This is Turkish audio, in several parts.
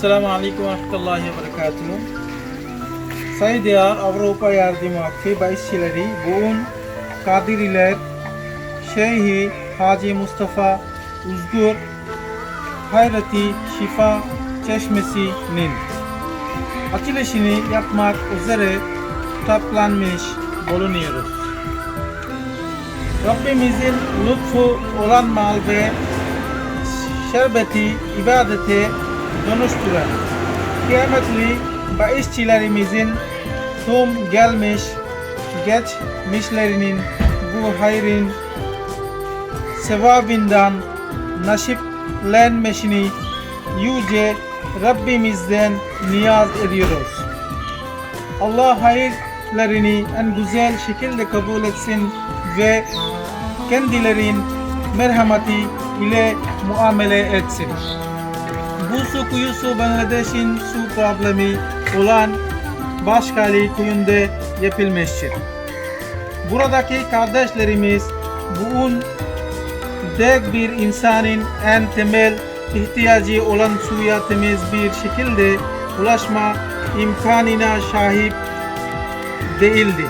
Selamun Aleyküm ve Rahmetullahi ve Berekatuhu. Saygıdeğer Avrupa Yardım Vakfı Bayisçileri bugün Kadiriler Şeyhi Hacı Mustafa Uzgur Hayreti Şifa Çeşmesi'nin açılışını yapmak üzere toplanmış bulunuyoruz. Rabbimizin lütfu olan mal ve şerbeti ibadete dönüştüren kıymetli bahisçilerimizin tüm gelmiş geçmişlerinin bu hayrın sevabından nasiplenmesini yüce Rabbimizden niyaz ediyoruz. Allah hayırlarını en güzel şekilde kabul etsin ve kendilerin merhameti ile muamele etsin. Bu su kuyusu Bangladeş'in su problemi olan Başkali kuyunda yapılmıştır. Buradaki kardeşlerimiz bugün dek bir insanın en temel ihtiyacı olan suya temiz bir şekilde ulaşma imkanına sahip değildi.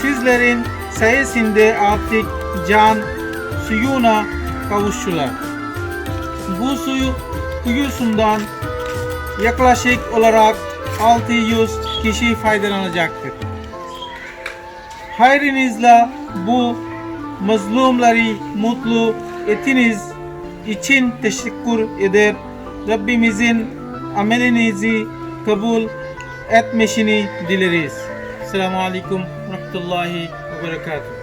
Sizlerin sayesinde artık can suyuna kavuştular. Bu suyu kuyusundan yaklaşık olarak 600 kişi faydalanacaktır. Hayrınızla bu mazlumları mutlu etiniz için teşekkür eder. Rabbimizin amelinizi kabul etmesini dileriz. Selamun Aleyküm ve Rahmetullahi ve Berekatuhu.